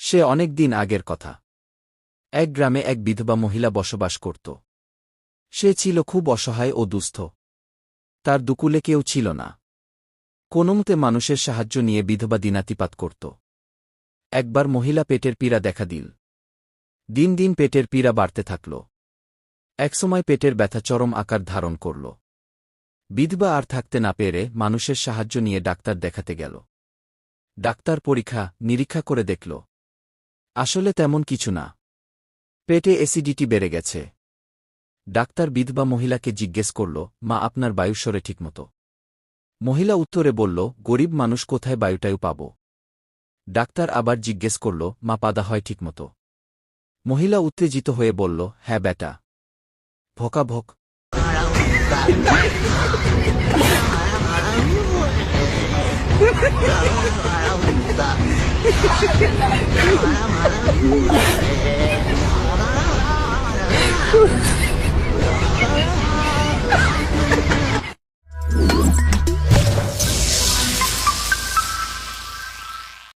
সে অনেক দিন আগের কথা। এক গ্রামে এক বিধবা মহিলা বসবাস করত। সে ছিল খুব অসহায় ও দুস্থ। তার দুকুলে কেউ ছিল না। কোনোমতে মানুষের সাহায্য নিয়ে বিধবা দিনাতিপাত করত। একবার মহিলা পেটের পীড়া দেখা দিল। দিন দিন পেটের পীড়া বাড়তে থাকল। একসময় পেটের ব্যথা চরম আকার ধারণ করল। বিধবা আর থাকতে না পেরে মানুষের সাহায্য নিয়ে ডাক্তার দেখাতে গেল। ডাক্তার পরীক্ষা নিরীক্ষা করে দেখল। আসলে তেমন কিছু না। পেটে অ্যাসিডিটি বেড়ে গেছে। ডাক্তার বিধবা মহিলাকে জিজ্ঞেস করল, মা, আপনার বায়ুস্বরে ঠিকমতো? মহিলা উত্তরে বলল, গরিব মানুষ কোথায় বায়ুটায়ু পাব? ডাক্তার আবার জিজ্ঞেস করল, মা, পাদা হয় ঠিকমতো? মহিলা উত্তেজিত হয়ে বলল হ্যাঁ বেটা ভোকাভোক